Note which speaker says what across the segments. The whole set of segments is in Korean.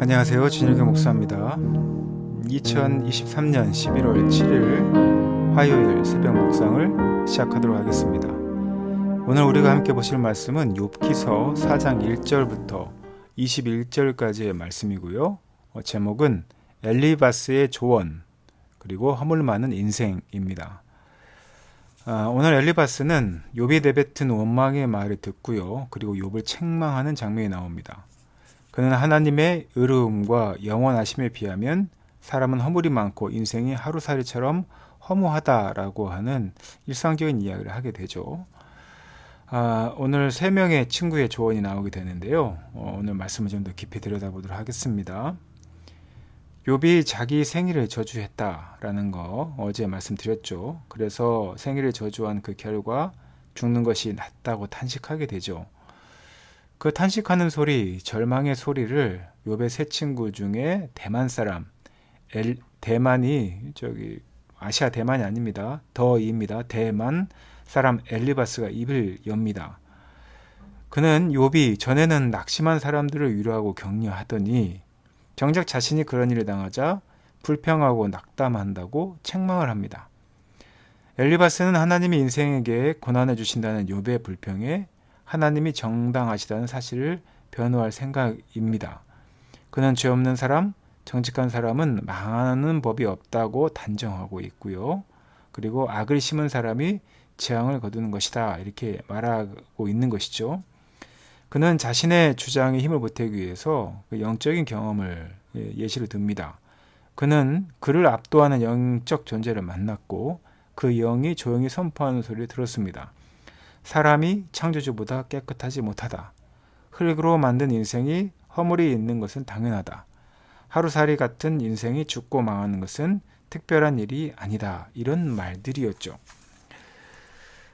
Speaker 1: 안녕하세요. 진일교 목사입니다. 2023년 11월 7일 화요일 새벽 묵상을 시작하도록 하겠습니다. 오늘 우리가 함께 보실 말씀은 욥기서 4장 1절부터 21절까지의 말씀이고요. 어, 제목은 엘리바스의 조언 그리고 허물 많은 인생입니다. 아, 오늘 엘리바스는 욥이 내뱉은 원망의 말을 듣고요. 그리고 욥을 책망하는 장면이 나옵니다. 그는 하나님의 의로움과 영원하심에 비하면 사람은 허물이 많고 인생이 하루살이처럼 허무하다라고 하는 일상적인 이야기를 하게 되죠. 아, 오늘 세 명의 친구의 조언이 나오게 되는데요. 어, 오늘 말씀을 좀 더 깊이 들여다보도록 하겠습니다. 욥이 자기 생일을 저주했다라는 거 어제 말씀드렸죠. 그래서 생일을 저주한 그 결과 죽는 것이 낫다고 탄식하게 되죠. 그 탄식하는 소리, 절망의 소리를 욥의 세 친구 중에 대만 사람, 엘, 대만이 저기 아시아 대만이 아닙니다. 더입니다. 대만 사람 엘리바스가 입을 엽니다. 그는 욥이 전에는 낙심한 사람들을 위로하고 격려하더니 정작 자신이 그런 일을 당하자 불평하고 낙담한다고 책망을 합니다. 엘리바스는 하나님이 인생에게 고난을 주신다는 욥의 불평에 하나님이 정당하시다는 사실을 변호할 생각입니다. 그는 죄 없는 사람, 정직한 사람은 망하는 법이 없다고 단정하고 있고요. 그리고 악을 심은 사람이 재앙을 거두는 것이다. 이렇게 말하고 있는 것이죠. 그는 자신의 주장에 힘을 보태기 위해서 그 영적인 경험을 예, 예시로 듭니다. 그는 그를 압도하는 영적 존재를 만났고 그 영이 조용히 선포하는 소리를 들었습니다. 사람이 창조주보다 깨끗하지 못하다. 흙으로 만든 인생이 허물이 있는 것은 당연하다. 하루살이 같은 인생이 죽고 망하는 것은 특별한 일이 아니다. 이런 말들이었죠.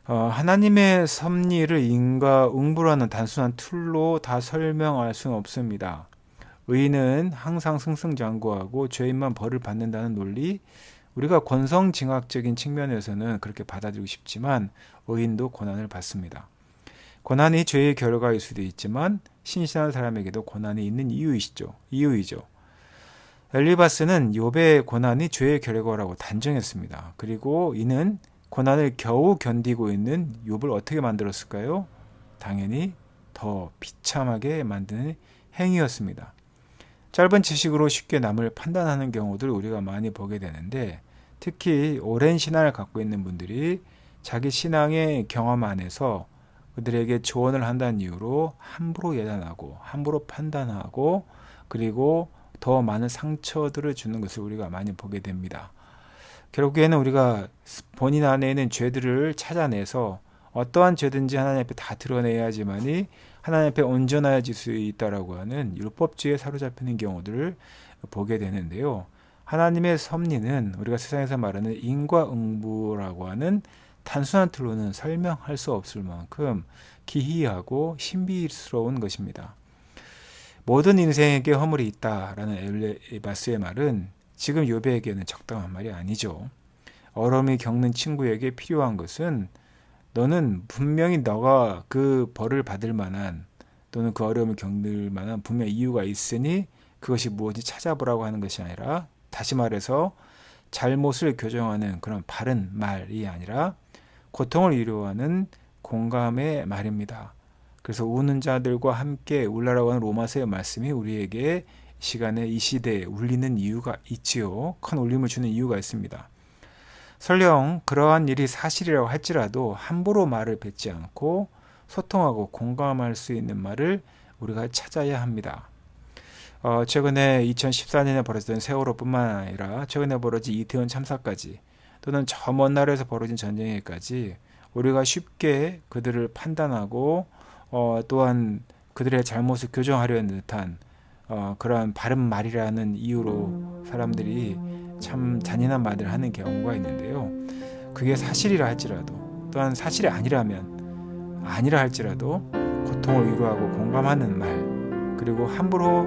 Speaker 1: 어, 하나님의 섭리를 인과 응부라는 단순한 툴로 다 설명할 수는 없습니다. 의인은 항상 승승장구하고 죄인만 벌을 받는다는 논리, 우리가 권성징악적인 측면에서는 그렇게 받아들이고 싶지만 의인도 고난을 받습니다. 고난이 죄의 결과일 수도 있지만 신실한 사람에게도 고난이 있는 이유이시죠. 이유이죠. 엘리바스는 욥의 고난이 죄의 결과라고 단정했습니다. 그리고 이는 고난을 겨우 견디고 있는 욥을 어떻게 만들었을까요? 당연히 더 비참하게 만드는 행위였습니다. 짧은 지식으로 쉽게 남을 판단하는 경우들 우리가 많이 보게 되는데 특히 오랜 신앙을 갖고 있는 분들이 자기 신앙의 경험 안에서 그들에게 조언을 한다는 이유로 함부로 예단하고 함부로 판단하고 그리고 더 많은 상처들을 주는 것을 우리가 많이 보게 됩니다. 결국에는 우리가 본인 안에 있는 죄들을 찾아내서 어떠한 죄든지 하나님 앞에 다 드러내야지만이 하나님 앞에 온전해질 수 있다라고 하는 율법주의에 사로잡히는 경우들을 보게 되는데요. 하나님의 섭리는 우리가 세상에서 말하는 인과응부라고 하는 단순한 틀로는 설명할 수 없을 만큼 기이하고 신비스러운 것입니다. 모든 인생에게 허물이 있다라는 엘레바스의 말은 지금 요배에게는 적당한 말이 아니죠. 어려움이 겪는 친구에게 필요한 것은 너는 분명히 너가 그 벌을 받을 만한 또는 그 어려움을 겪을 만한 분명 이유가 있으니 그것이 무엇인지 찾아보라고 하는 것이 아니라 다시 말해서 잘못을 교정하는 그런 바른 말이 아니라 고통을 위로하는 공감의 말입니다. 그래서 우는 자들과 함께 울라라고 하는 로마서의 말씀이 우리에게 시간에 이 시대에 울리는 이유가 있지요. 큰 울림을 주는 이유가 있습니다. 설령 그러한 일이 사실이라고 할지라도 함부로 말을 뱉지 않고 소통하고 공감할 수 있는 말을 우리가 찾아야 합니다. 어, 최근에 2014년에 벌어졌던 세월호뿐만 아니라 최근에 벌어진 이태원 참사까지 또는 저 먼 나라에서 벌어진 전쟁에까지 우리가 쉽게 그들을 판단하고 어, 또한 그들의 잘못을 교정하려는 듯한 어, 그러한 바른 말이라는 이유로 사람들이 참 잔인한 말을 하는 경우가 있는데요. 그게 사실이라 할지라도 또한 사실이 아니라면 아니라 할지라도 고통을 위로하고 공감하는 말 그리고 함부로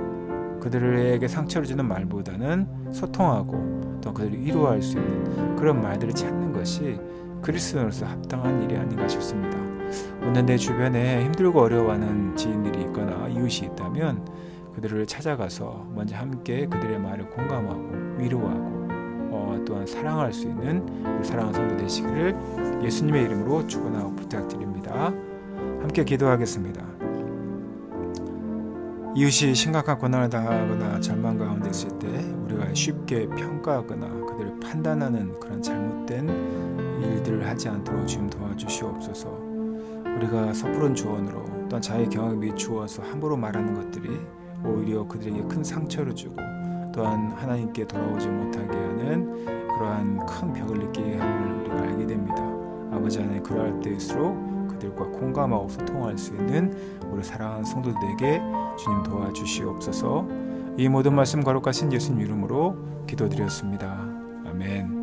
Speaker 1: 그들에게 상처를 주는 말보다는 소통하고 또 그들을 위로할 수 있는 그런 말들을 찾는 것이 그리스도인으로서 합당한 일이 아닌가 싶습니다. 오늘 내 주변에 힘들고 어려워하는 지인들이 있거나 이웃이 있다면 그들을 찾아가서 먼저 함께 그들의 말을 공감하고 위로하고 어, 또한 사랑할 수 있는 우리 사랑하는 성도 되시기를 예수님의 이름으로 축원하고 부탁드립니다. 함께 기도하겠습니다. 이웃이 심각한 고난을 당하거나 절망 가운데 있을 때 우리가 쉽게 평가하거나 그들을 판단하는 그런 잘못된 일들을 하지 않도록 주님 도와주시옵소서. 우리가 섣부른 조언으로 또한 자의 경험에 비추어서 함부로 말하는 것들이 오히려 그들에게 큰 상처를 주고 또한 하나님께 돌아오지 못하게 하는 그러한 큰 벽을 느끼게 함을 우리가 알게 됩니다. 아버지 하나님 그러할 때일수록 그들과 공감하고 소통할 수 있는 우리 사랑하는 성도들에게 주님 도와주시옵소서. 이 모든 말씀 거룩하신 예수님 이름으로 기도드렸습니다. 아멘.